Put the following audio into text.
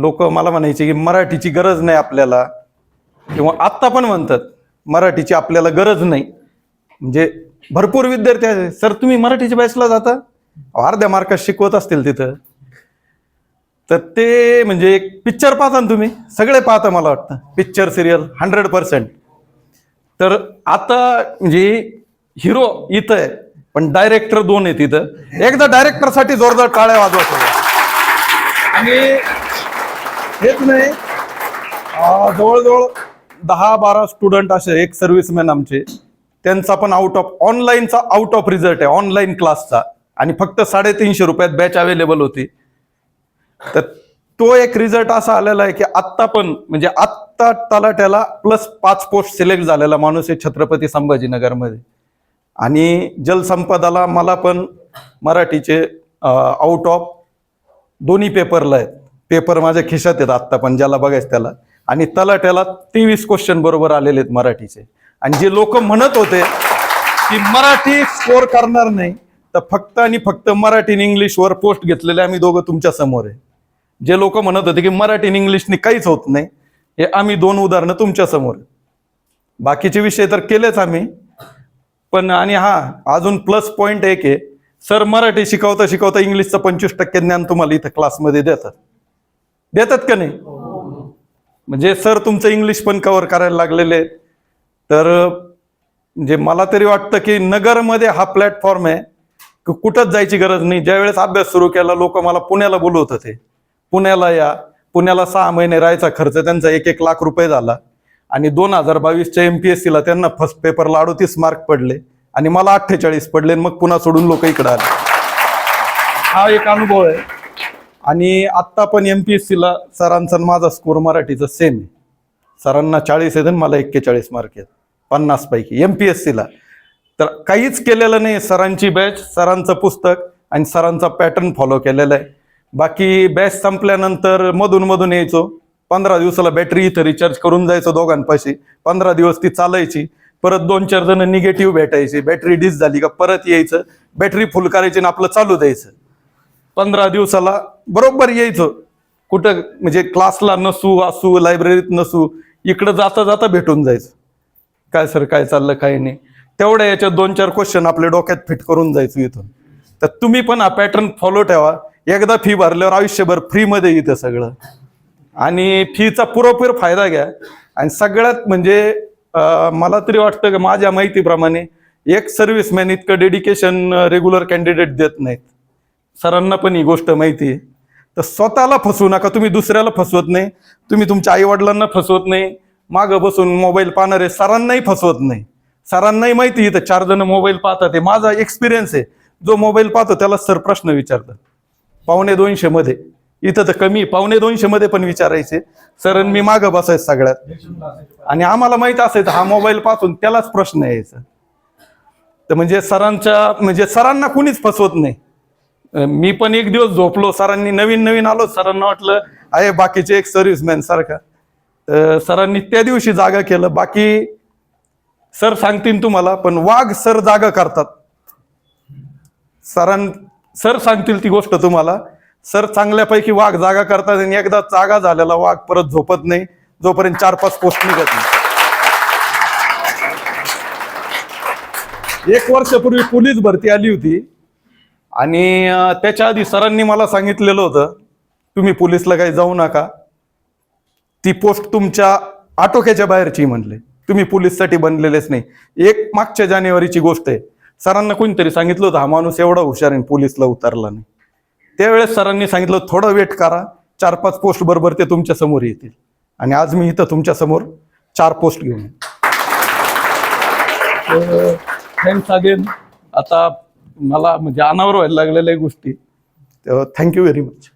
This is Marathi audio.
लोक मला म्हणायचे की मराठीची गरज नाही आपल्याला. किंवा आत्ता पण म्हणतात मराठीची आपल्याला गरज नाही. म्हणजे भरपूर विद्यार्थी आहे सर तुम्ही मराठीच्या बॅचला जाता? अर्ध्या मार्कात शिकवत असतील तिथं. तर ते म्हणजे एक पिक्चर पाहता ना तुम्ही. सगळे पाहता मला वाटतं. Picture serial hundred percent. तर आता म्हणजे हिरो इथं आहे पण डायरेक्टर दोन आहेत इथं. एकदा डायरेक्टरसाठी जोरदार टाळ्या वाजवतो आणि हेच नाही. जवळजवळ दहा बारा स्टुडंट असे एक सर्व्हिसमॅन आमचे. त्यांचा पण आउट ऑफ ऑनलाईनचा आउट ऑफ रिझल्ट आहे ऑनलाईन क्लासचा आणि फक्त साडेतीनशे रुपयात बॅच अवेलेबल होती. तर तो एक रिझल्ट असा आलेला आहे की आत्ता पण म्हणजे आत्ता तलाट्याला प्लस पाच पोस्ट सिलेक्ट झालेला माणूस आहे छत्रपती संभाजीनगरमध्ये. आणि जलसंपदाला मला पण मराठीचे आउट ऑफ दोन्ही पेपरला आहेत. पेपर माझ्या खिशात आहेत आत्ता पण ज्याला बघायचं त्याला. आणि तलाट्याला तेवीस क्वेश्चन बरोबर आलेले आहेत मराठीचे. आणि जे लोक म्हणत होते की मराठी स्कोर करणार नाही तर फक्त आणि फक्त मराठी आणि इंग्लिशवर पोस्ट घेतलेले आम्ही दोघं तुमच्यासमोर आहे. जे लोक म्हणत होते की मराठी आणि इंग्लिशनी काहीच होत नाही हे आम्ही दोन उदाहरणं तुमच्यासमोर बाकीचे विषय तर केलेच आम्ही. पण आणि हा अजून प्लस पॉइंट एक आहे. सर मराठी शिकवता शिकवता इंग्लिशचं पंचवीस टक्के ज्ञान तुम्हाला इथं क्लासमध्ये देतात. देतात का नाही? म्हणजे सर तुमचं इंग्लिश पण कव्हर करायला लागलेले. तर म्हणजे मला तरी वाटतं की नगरमध्ये हा प्लॅटफॉर्म आहे की कुठंच जायची गरज नाही. ज्यावेळेस अभ्यास सुरू केला लोक मला पुण्याला बोलवत होते. पुण्याला या पुण्याला सहा महिने राहायचा खर्च त्यांचा एक एक लाख रुपये झाला. आणि दोन हजार बावीसच्या एम पी एस सीला त्यांना फर्स्ट पेपरला अडोतीस मार्क पडले. आणि मला अठ्ठेचाळीस पडले आणि मग पुन्हा सोडून लोक इकडे आले. हा एक अनुभव आहे. आणि आत्ता पण एम पी एस सीला सरांचा आणि माझा स्कोर मराठीचा सेम आहे. सरांना चाळीस आहेत आणि मला एक्केचाळीस मार्क आहेत. पन्नास पैकी. एम पी एस सीला तर काहीच केलेलं नाही सरांची बॅच सरांचं पुस्तक आणि सरांचा पॅटर्न फॉलो केलेला आहे. बाकी बॅच संपल्यानंतर मधून मधून यायचो. पंधरा दिवसाला बॅटरी इथं रिचार्ज करून जायचो दोघांपाशी. पंधरा दिवस ती चालायची. परत दोन चार जण निगेटिव्ह भेटायचे. बॅटरी डिस झाली का परत यायचं. बॅटरी फुल करायची आणि आपलं चालू द्यायचं. पंधरा दिवसाला बरोबर यायचं. कुठं म्हणजे क्लासला नसू असू लायब्ररीत नसू इकडं जाता जाता भेटून जायचं. काय सर काय चाललं काय नाही. तेवढ्या याच्यात दोन चार क्वेश्चन आपल्या डोक्यात फिट करून जायचं इथून. तर तुम्ही पण हा पॅटर्न फॉलो ठेवा. एकदा फी भरल्यावर आयुष्यभर फ्रीमध्ये येतं सगळं. आणि फीचा पुरेपूर फायदा घ्या. आणि सगळ्यात म्हणजे मला तरी वाटतं की माझ्या माहितीप्रमाणे एक सर्व्हिसमॅन इतकं डेडिकेशन रेग्युलर कॅन्डिडेट देत नाहीत. सरांना पण ही गोष्ट माहिती आहे. तर स्वतःला फसवू नका तुम्ही दुसऱ्याला फसवत नाही. तुम्ही तुमच्या आईवडिलांना फसवत नाही. मागं बसून मोबाईल पाहणारे सरांनाही फसवत नाही. सरांनाही माहिती आहे इथं चार जण मोबाईल पाहतात. हे माझा एक्सपिरियन्स आहे. जो मोबाईल पाहतो त्याला सर प्रश्न विचारतात. पावणे दोनशे मध्ये. इथं तर कमी पावणे दोनशे मध्ये पण विचारायचे. सर मी मागं बसायचं सगळ्यात. आणि आम्हाला माहीत असायचं हा मोबाईल पासून त्यालाच प्रश्न यायचा. तर म्हणजे सरांच्या म्हणजे सरांना कुणीच फसवत नाही. मी पण एक दिवस झोपलो सरांनी नवीन नवीन आलो सरांना वाटलं आहे बाकीचे एक सर्व्हिसमॅन सारखा. तर सरांनी त्या दिवशी जागा केलं. बाकी सर सांगतील तुम्हाला पण वाघ सर जागा करतात. सरां सर सांगतील ती गोष्ट तुम्हाला. सर चांगल्यापैकी वाघ जागा करतात आणि एकदा जागा झालेला वाघ परत झोपत नाही. जोपर्यंत चार पाच पोस्ट निघत नाही. एक वर्षापूर्वी पोलीस भरती आली होती. आणि त्याच्या आधी सरांनी मला सांगितलेलं होतं तुम्ही पोलीसला काही जाऊ नका. ती पोस्ट तुमच्या आटोक्याच्या बाहेरची म्हणले. तुम्ही पोलीससाठी बनलेलेच नाही. एक मागच्या जानेवारीची गोष्ट आहे. सरांना कोणीतरी सांगितलं होतं हा माणूस एवढा हुशार आहे पोलीसला उतरला नाही. त्यावेळेस सरांनी सांगितलं थोडं वेट करा. चार पाच पोस्ट बरोबर ते तुमच्यासमोर येतील. आणि आज मी इथं तुमच्यासमोर चार पोस्ट घेऊन थँक्स अगेन आता मला म्हणजे अनावर व्हायला लागलेल्या गोष्टी. Thank you very much